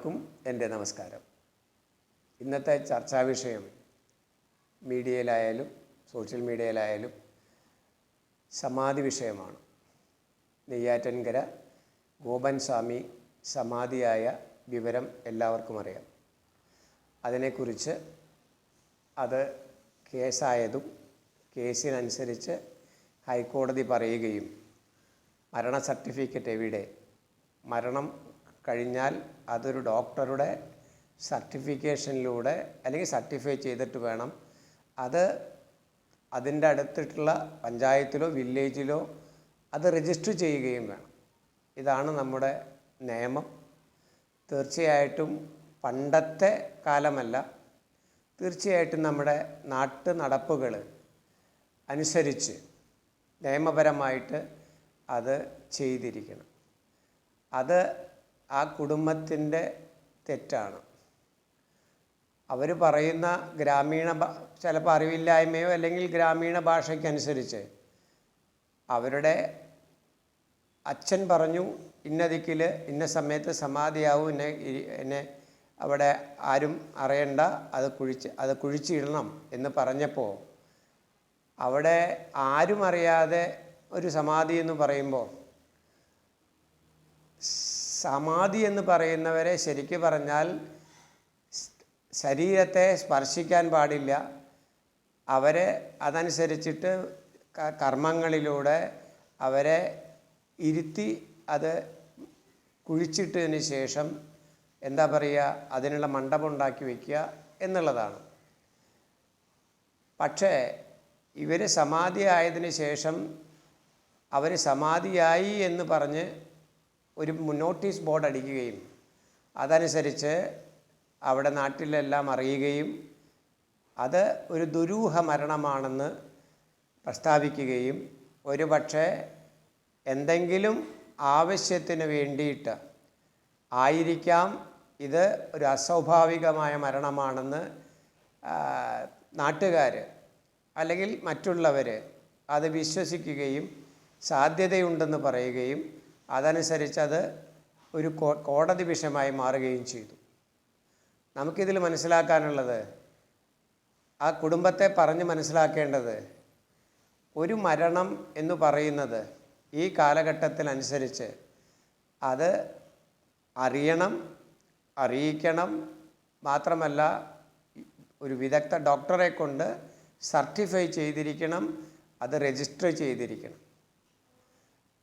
എല്ലാവർക്കും എന്റെ നമസ്കാരം. ഇന്നത്തെ ചർച്ചാ വിഷയം മീഡിയയിലായാലും സോഷ്യൽ മീഡിയയിലായാലും സമാധി വിഷയമാണ്. നെയ്യാറ്റൻകര ഗോപൻ സ്വാമി സമാധിയായ വിവരം എല്ലാവർക്കും അറിയാം. അതിനെക്കുറിച്ച് അത് കേസായതും കേസിനനുസരിച്ച് ഹൈക്കോടതി പറയുകയും മരണ സർട്ടിഫിക്കറ്റ് എവിടെ? മരണം കഴിഞ്ഞാൽ അതൊരു ഡോക്ടറുടെ സർട്ടിഫിക്കേഷനിലൂടെ അല്ലെങ്കിൽ സർട്ടിഫൈ ചെയ്തിട്ട് വേണം. അത് അതിന്റെ അടുത്തിട്ടുള്ള പഞ്ചായത്തിലോ വില്ലേജിലോ അത് രജിസ്റ്റർ ചെയ്യുകയും വേണം. ഇതാണ് നമ്മുടെ നിയമം. തീർച്ചയായിട്ടും പണ്ടത്തെ കാലമല്ല. തീർച്ചയായിട്ടും നമ്മുടെ നാട്ടു നടപ്പുകൾ അനുസരിച്ച് നിയമപരമായിട്ട് അത് ചെയ്തിരിക്കണം. അത് ആ കുടുംബത്തിന്റെ തെറ്റാണ്. അവർ പറയുന്ന ഗ്രാമീണ ചിലപ്പോൾ അറിവില്ലായ്മയോ അല്ലെങ്കിൽ ഗ്രാമീണ ഭാഷയ്ക്കനുസരിച്ച് അവരുടെ അച്ഛൻ പറഞ്ഞു ഇന്ന ദിക്കിൽ ഇന്ന സമയത്ത് സമാധിയാവും എന്നെ എന്നെ അവിടെ ആരും അറിയണ്ട അത് കുഴിച്ച് അത് കുഴിച്ചിടണം എന്ന് പറഞ്ഞപ്പോൾ അവിടെ ആരും അറിയാതെ ഒരു സമാധി എന്ന് പറയുമ്പോൾ സമാധി എന്ന് പറയുന്നവരെ ശരിക്കു പറഞ്ഞാൽ ശരീരത്തെ സ്പർശിക്കാൻ പാടില്ല. അവരെ അതനുസരിച്ചിട്ട് കർമ്മങ്ങളിലൂടെ അവരെ ഇരുത്തി അത് കുഴിച്ചിട്ടതിന് ശേഷം എന്താ പറയുക അതിനുള്ള മണ്ഡപം ഉണ്ടാക്കി വയ്ക്കുക എന്നുള്ളതാണ്. പക്ഷേ ഇവർ സമാധി ആയതിനു ശേഷം അവർ സമാധിയായി എന്ന് പറഞ്ഞ് ഒരു നോട്ടീസ് ബോർഡ് അടിക്കുകയും അതനുസരിച്ച് അവിടെ നാട്ടിലെല്ലാം അറിയുകയും അത് ഒരു ദുരൂഹ മരണമാണെന്ന് പ്രസ്താവിക്കുകയും ഒരു പക്ഷേ എന്തെങ്കിലും ആവശ്യത്തിന് വേണ്ടിയിട്ട് ആയിരിക്കാം ഇത് ഒരു അസ്വാഭാവികമായ മരണമാണെന്ന് നാട്ടുകാർ അല്ലെങ്കിൽ മറ്റുള്ളവർ അത് വിശ്വസിക്കുകയും സാധ്യതയുണ്ടെന്ന് പറയുകയും അതനുസരിച്ച് അത് ഒരു കോടതി വിഷയമായി മാറുകയും ചെയ്തു. നമുക്കിതിൽ മനസ്സിലാക്കാനുള്ളത് ആ കുടുംബത്തെ പറഞ്ഞ് മനസ്സിലാക്കേണ്ടത് ഒരു മരണം എന്ന് പറയുന്നത് ഈ കാലഘട്ടത്തിനനുസരിച്ച് അത് അറിയണം അറിയിക്കണം മാത്രമല്ല ഒരു വിദഗ്ധ ഡോക്ടറെ കൊണ്ട് സർട്ടിഫൈ ചെയ്തിരിക്കണം അത് രജിസ്റ്റർ ചെയ്തിരിക്കണം.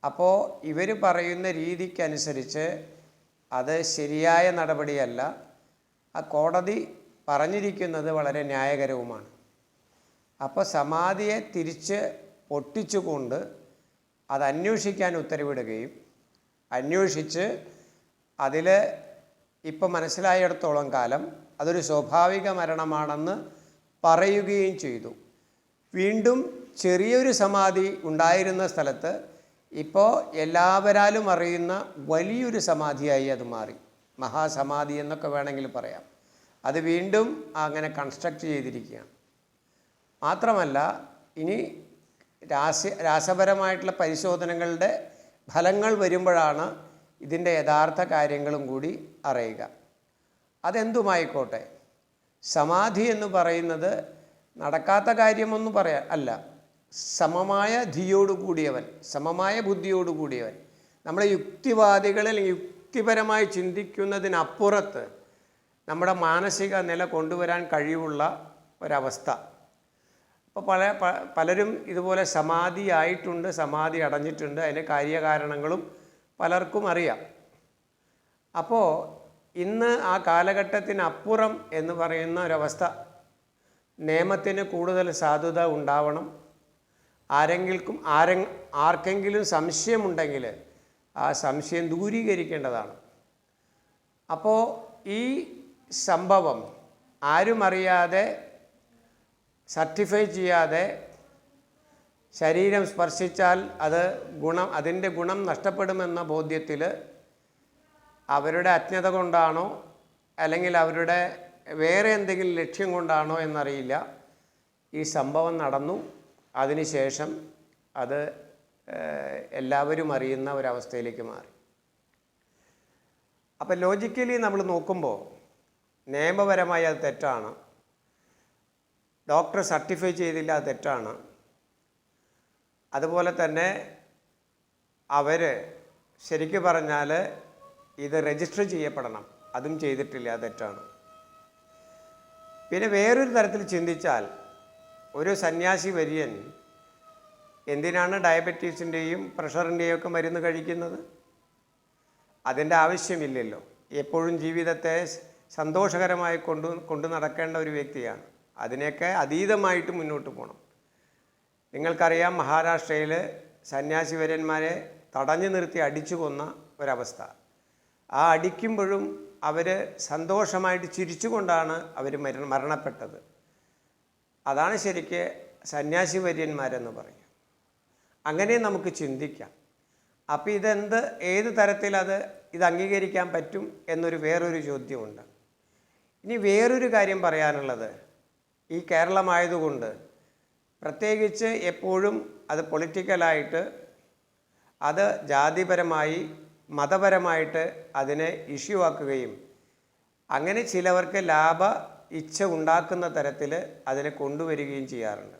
അപ്പോൾ ഇവർ പറയുന്ന രീതിക്കനുസരിച്ച് അത് ശരിയായ നടപടിയല്ല. ആ കോടതി പറഞ്ഞിരിക്കുന്നത് വളരെ ന്യായകരവുമാണ്. അപ്പോൾ സമാധിയെ തിരിച്ച് പൊട്ടിച്ചുകൊണ്ട് അത് അന്വേഷിക്കാൻ ഉത്തരവിടുകയും അന്വേഷിച്ച് അതിൽ ഇപ്പം മനസ്സിലായിടത്തോളം കാലം അതൊരു സ്വാഭാവിക മരണമാണെന്ന് പറയുകയും ചെയ്തു. വീണ്ടും ചെറിയൊരു സമാധി ഉണ്ടായിരുന്ന സ്ഥലത്ത് ഇപ്പോൾ എല്ലാവരാലും അറിയുന്ന വലിയൊരു സമാധിയായി അത് മാറി. മഹാസമാധി എന്നൊക്കെ വേണമെങ്കിൽ പറയാം. അത് വീണ്ടും അങ്ങനെ കൺസ്ട്രക്റ്റ് ചെയ്തിരിക്കുകയാണ്. മാത്രമല്ല ഇനി രാസ രാസപരമായിട്ടുള്ള പരിശോധനകളുടെ ഫലങ്ങൾ വരുമ്പോഴാണ് ഇതിന്റെ യഥാർത്ഥ കാര്യങ്ങളും കൂടി അറിയുക. അതെന്തുമായിക്കോട്ടെ? സമാധി എന്ന് പറയുന്നത് നടക്കാത്ത കാര്യമൊന്നും പറയാ അല്ല. സമമായ ധിയോട് കൂടിയവൻ സമമായ ബുദ്ധിയോട് കൂടിയവൻ നമ്മളെ യുക്തിവാദികൾ അല്ലെങ്കിൽ യുക്തിപരമായി ചിന്തിക്കുന്നതിനപ്പുറത്ത് നമ്മുടെ മാനസിക നില കൊണ്ടുവരാൻ കഴിവുള്ള ഒരവസ്ഥ. അപ്പോൾ പല പലരും ഇതുപോലെ സമാധി ആയിട്ടുണ്ട് സമാധി അടഞ്ഞിട്ടുണ്ട്. അതിന്റെ കാര്യകാരണങ്ങളും പലർക്കും അറിയാം. അപ്പോൾ ഇന്ന് ആ കാലഘട്ടത്തിനപ്പുറം എന്ന് പറയുന്ന ഒരവസ്ഥ നിയമത്തിന് കൂടുതൽ സാധുത ഉണ്ടാവണം. ആരെങ്കിലും ആരെ ആർക്കെങ്കിലും സംശയമുണ്ടെങ്കിൽ ആ സംശയം ദൂരീകരിക്കേണ്ടതാണ്. അപ്പോൾ ഈ സംഭവം ആരും അറിയാതെ സർട്ടിഫൈ ചെയ്യാതെ ശരീരം സ്പർശിച്ചാൽ അത് ഗുണം അതിന്റെ ഗുണം നഷ്ടപ്പെടുമെന്ന ബോധ്യത്തിൽ അവരുടെ അജ്ഞത കൊണ്ടാണോ അല്ലെങ്കിൽ അവരുടെ വേറെ എന്തെങ്കിലും ലക്ഷ്യം കൊണ്ടാണോ എന്നറിയില്ല. ഈ സംഭവം നടന്നു. അതിനുശേഷം അത് എല്ലാവരും അറിയുന്ന ഒരവസ്ഥയിലേക്ക് മാറി. അപ്പം ലോജിക്കലി നമ്മൾ നോക്കുമ്പോൾ നിയമപരമായി അത് തെറ്റാണ്. ഡോക്ടർ സർട്ടിഫൈ ചെയ്തില്ല അത് തെറ്റാണ്. അതുപോലെ തന്നെ അവർ ശരിക്കു പറഞ്ഞാൽ ഇത് രജിസ്റ്റർ ചെയ്യപ്പെടണം. അതും ചെയ്തിട്ടില്ല തെറ്റാണ്. പിന്നെ വേറൊരു തരത്തിൽ ചിന്തിച്ചാൽ ഒരു സന്യാസി വര്യൻ എന്തിനാണ് ഡയബറ്റീസിന്റെയും പ്രഷറിന്റെയും ഒക്കെ മരുന്ന് കഴിക്കുന്നത്? അതിന്റെ ആവശ്യമില്ലല്ലോ. എപ്പോഴും ജീവിതത്തെ സന്തോഷകരമായി കൊണ്ടു കൊണ്ടു നടക്കേണ്ട ഒരു വ്യക്തിയാണ്. അതിനെയൊക്കെ അതീതമായിട്ട് മുന്നോട്ട് പോകണം. നിങ്ങൾക്കറിയാം മഹാരാഷ്ട്രയിൽ സന്യാസി വര്യന്മാരെ തടഞ്ഞു നിർത്തി അടിച്ചു കൊന്ന ഒരവസ്ഥ. ആ അടിക്കുമ്പോഴും അവർ സന്തോഷമായിട്ട് ചിരിച്ചുകൊണ്ടാണ് അവർ മര മരണപ്പെട്ടത്. അതാണ് ശരിക്ക് സന്യാസി വര്യന്മാരെന്ന് പറയും അങ്ങനെ നമുക്ക് ചിന്തിക്കാം. അപ്പോൾ ഇതെന്ത് ഏത് തരത്തിലത് ഇത് അംഗീകരിക്കാൻ പറ്റും എന്നൊരു വേറൊരു ചോദ്യമുണ്ട്. ഇനി വേറൊരു കാര്യം പറയാനുള്ളത് ഈ കേരളമായതുകൊണ്ട് പ്രത്യേകിച്ച് എപ്പോഴും അത് പൊളിറ്റിക്കലായിട്ട് അത് ജാതിപരമായി മതപരമായിട്ട് അതിനെ ഇഷ്യൂ ആക്കുകയും അങ്ങനെ ചിലവർക്ക് ലാഭ ഇച്ഛ ഉണ്ടാക്കുന്ന തരത്തിൽ അതിനെ കൊണ്ടുവരികയും ചെയ്യാറുണ്ട്.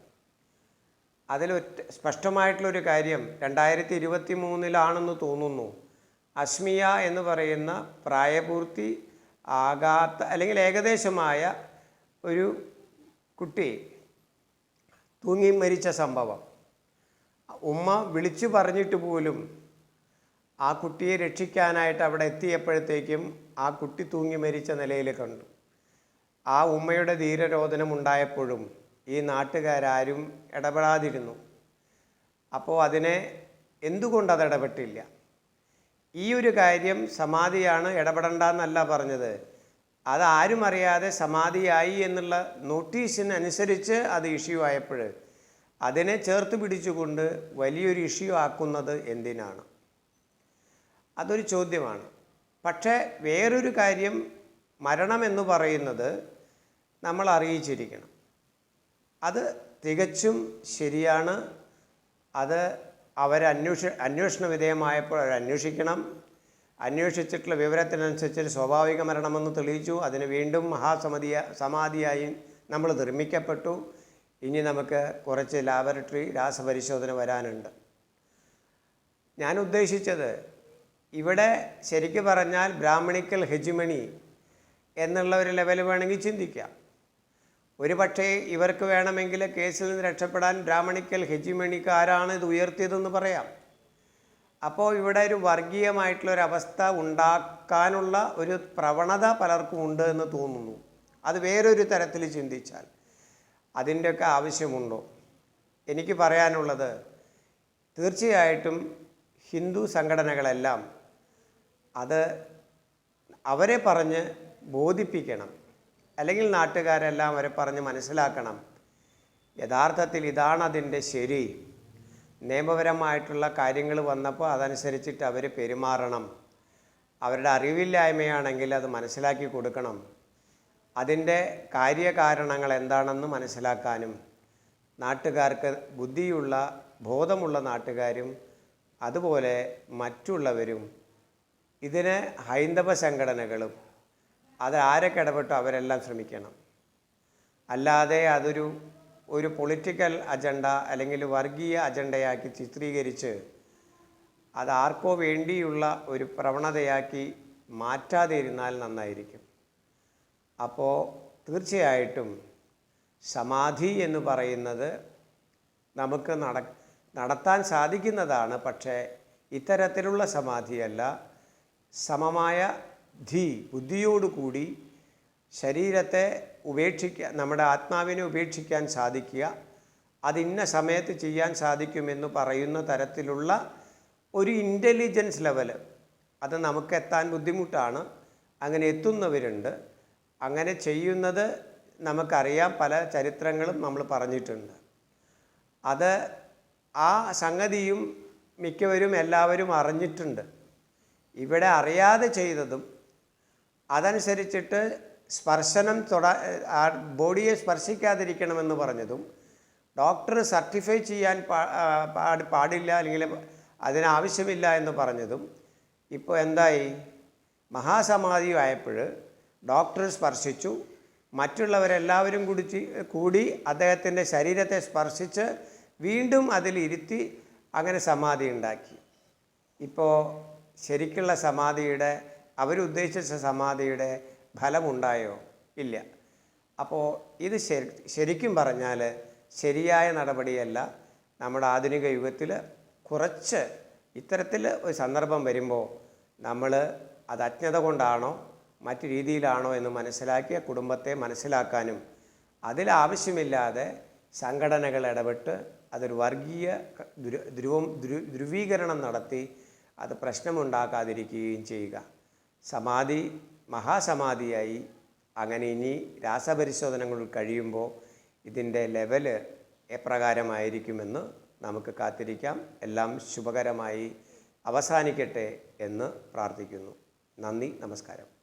അതിലൊറ്റ സ്പഷ്ടമായിട്ടുള്ളൊരു കാര്യം രണ്ടായിരത്തി ഇരുപത്തി മൂന്നിലാണെന്ന് തോന്നുന്നു. അസ്മിയ എന്ന് പറയുന്ന പ്രായപൂർത്തി ആകാത്ത അല്ലെങ്കിൽ ഏകദേശമായ ഒരു കുട്ടി തൂങ്ങി മരിച്ച സംഭവം. ഉമ്മ വിളിച്ചു പറഞ്ഞിട്ട് പോലും ആ കുട്ടിയെ രക്ഷിക്കാനായിട്ട് അവിടെ എത്തിയപ്പോഴത്തേക്കും ആ കുട്ടി തൂങ്ങി മരിച്ച നിലയിൽ കണ്ടു. ആ ഉമ്മയുടെ ധീരരോധനം ഉണ്ടായപ്പോഴും ഈ നാട്ടുകാരും ഇടപെടാതിരുന്നു. അപ്പോൾ അതിനെ എന്തുകൊണ്ട് അത് ഇടപെട്ടില്ല? ഈ ഒരു കാര്യം സമാധിയാണ് ഇടപെടണ്ടെന്നല്ല പറഞ്ഞത്. അത് ആരും അറിയാതെ സമാധിയായി എന്നുള്ള നോട്ടീസിനനുസരിച്ച് അത് ഇഷ്യൂ ആയപ്പോൾ അതിനെ ചേർത്ത് പിടിച്ചുകൊണ്ട് വലിയൊരു ഇഷ്യൂ ആക്കുന്നത് എന്തിനാണ്? അതൊരു ചോദ്യമാണ്. പക്ഷേ വേറൊരു കാര്യം മരണമെന്ന് പറയുന്നത് നമ്മൾ അറിയിച്ചിരിക്കണം അത് തികച്ചും ശരിയാണ്. അത് അവർ അന്വേഷ അന്വേഷണ വിധേയമായപ്പോൾ അന്വേഷിക്കണം. അന്വേഷിച്ചിട്ടുള്ള വിവരത്തിനനുസരിച്ച് സ്വാഭാവിക മരണമെന്ന് തെളിയിച്ചു. അതിന് വീണ്ടും മഹാസമിതിയ സമാധിയായി നമ്മൾ നിർമ്മിക്കപ്പെട്ടു. ഇനി നമുക്ക് കുറച്ച് ലാബറട്ടറി രാസപരിശോധന വരാനുണ്ട്. ഞാൻ ഉദ്ദേശിച്ചത് ഇവിടെ ശരിക്കു പറഞ്ഞാൽ ബ്രാഹ്മണിക്കൽ ഹെജിമണി എന്നുള്ള ഒരു ലെവൽ വേണമെങ്കിൽ ചിന്തിക്കാം. ഒരു പക്ഷേ ഇവർക്ക് വേണമെങ്കിൽ കേസിൽ നിന്ന് രക്ഷപ്പെടാൻ ബ്രാഹ്മണിക്കൽ ഹെജിമണിക്ക് ആരാണ് ഇത് ഉയർത്തിയതെന്ന് പറയാം. അപ്പോൾ ഇവിടെ ഒരു വർഗീയമായിട്ടുള്ള ഒരു അവസ്ഥ ഉണ്ടാക്കാനുള്ള ഒരു പ്രവണത പലർക്കും ഉണ്ട് എന്ന് തോന്നുന്നു. അത് വേറൊരു തരത്തിൽ ചിന്തിച്ചാൽ അതിന്റെയൊക്കെ ആവശ്യമുണ്ടോ? എനിക്ക് പറയാനുള്ളത് തീർച്ചയായിട്ടും ഹിന്ദു സംഘടനകളെല്ലാം അത് അവരെ പറഞ്ഞ് ബോധിപ്പിക്കണം. അല്ലെങ്കിൽ നാട്ടുകാരെല്ലാം അവരെ പറഞ്ഞ് മനസ്സിലാക്കണം. യഥാർത്ഥത്തിൽ ഇതാണ് അതിന്റെ ശരി. നിയമപരമായിട്ടുള്ള കാര്യങ്ങൾ വന്നപ്പോൾ അതനുസരിച്ചിട്ട് അവർ പെരുമാറണം. അവരുടെ അറിവില്ലായ്മയാണെങ്കിൽ അത് മനസ്സിലാക്കി കൊടുക്കണം. അതിന്റെ കാര്യകാരണങ്ങൾ എന്താണെന്ന് മനസ്സിലാക്കാനും നാട്ടുകാർക്ക് ബുദ്ധിയുള്ള ബോധമുള്ള നാട്ടുകാരും അതുപോലെ മറ്റുള്ളവരും ഇതിന് ഹൈന്ദവ സംഘടനകളും അത് ആരൊക്കെ ഇടപെട്ടോ അവരെല്ലാം ശ്രമിക്കണം. അല്ലാതെ അതൊരു ഒരു പൊളിറ്റിക്കൽ അജണ്ട അല്ലെങ്കിൽ വർഗീയ അജണ്ടയാക്കി ചിത്രീകരിച്ച് അത് ആർക്കോ വേണ്ടിയുള്ള ഒരു പ്രവണതയാക്കി മാറ്റാതിരുന്നാൽ നന്നായിരിക്കും. അപ്പോൾ തീർച്ചയായിട്ടും സമാധി എന്ന് പറയുന്നത് നമുക്ക് നട നടത്താൻ സാധിക്കുന്നതാണ്. പക്ഷേ ഇത്തരത്തിലുള്ള സമാധിയല്ല സമമായ ധി ബുദ്ധിയോടുകൂടി ശരീരത്തെ ഉപേക്ഷിക്കുക നമ്മുടെ ആത്മാവിനെ ഉപേക്ഷിക്കാൻ സാധിക്കുക അതിന്ന സമയത്ത് ചെയ്യാൻ സാധിക്കുമെന്ന് പറയുന്ന തരത്തിലുള്ള ഒരു ഇന്റലിജൻസ് ലെവൽ അത് നമുക്ക് എത്താൻ ബുദ്ധിമുട്ടാണ്. അങ്ങനെ എത്തുന്നവരുണ്ട്. അങ്ങനെ ചെയ്യുന്നത് നമുക്കറിയാം. പല ചരിത്രങ്ങളും നമ്മൾ പറഞ്ഞിട്ടുണ്ട്. അത് ആ സംഗതിയും മിക്കവരും എല്ലാവരും അറിഞ്ഞിട്ടുണ്ട്. ഇവിടെ അറിയാതെ ചെയ്തതും അതനുസരിച്ചിട്ട് സ്പർശനം തൊട ബോഡിയെ സ്പർശിക്കാതിരിക്കണമെന്ന് പറഞ്ഞതും ഡോക്ടർ സർട്ടിഫൈ ചെയ്യാൻ പാടില്ല അല്ലെങ്കിൽ അതിനാവശ്യമില്ല എന്ന് പറഞ്ഞതും ഇപ്പോൾ എന്തായി? മഹാസമാധി ആയപ്പോൾ ഡോക്ടർ സ്പർശിച്ചു. മറ്റുള്ളവരെല്ലാവരും കൂടി കൂടി അദ്ദേഹത്തിന്റെ ശരീരത്തെ സ്പർശിച്ച് വീണ്ടും അതിലിരുത്തി അങ്ങനെ സമാധി ഉണ്ടാക്കി. ഇപ്പോൾ ശരിക്കുള്ള സമാധിയുടെ അവരുദ്ദേശിച്ച സമാധിയുടെ ഫലമുണ്ടായോ? ഇല്ല. അപ്പോൾ ഇത് ശരി ശരിക്കും പറഞ്ഞാൽ ശരിയായ നടപടിയല്ല. നമ്മുടെ ആധുനിക യുഗത്തിൽ കുറച്ച് ഇത്തരത്തിൽ ഒരു സന്ദർഭം വരുമ്പോൾ നമ്മൾ അത് അജ്ഞത കൊണ്ടാണോ മറ്റു രീതിയിലാണോ എന്ന് മനസ്സിലാക്കിയ കുടുംബത്തെ മനസ്സിലാക്കാനും അതിലാവശ്യമില്ലാതെ സംഘടനകൾ ഇടപെട്ട് അതൊരു വർഗീയ ധ്രുവം ധ്രുവീകരണം നടത്തി അത് പ്രശ്നമുണ്ടാക്കാതിരിക്കുകയും ചെയ്യുക. സമാധി മഹാസമാധിയായി അങ്ങനെ ഇനി രാസപരിശോധനകൾ കഴിയുമ്പോൾ ഇതിന്റെ ലെവൽ എപ്രകാരമായിരിക്കുമെന്ന് നമുക്ക് കാത്തിരിക്കാം. എല്ലാം ശുഭകരമായി അവസാനിക്കട്ടെ എന്ന് പ്രാർത്ഥിക്കുന്നു. നന്ദി നമസ്കാരം.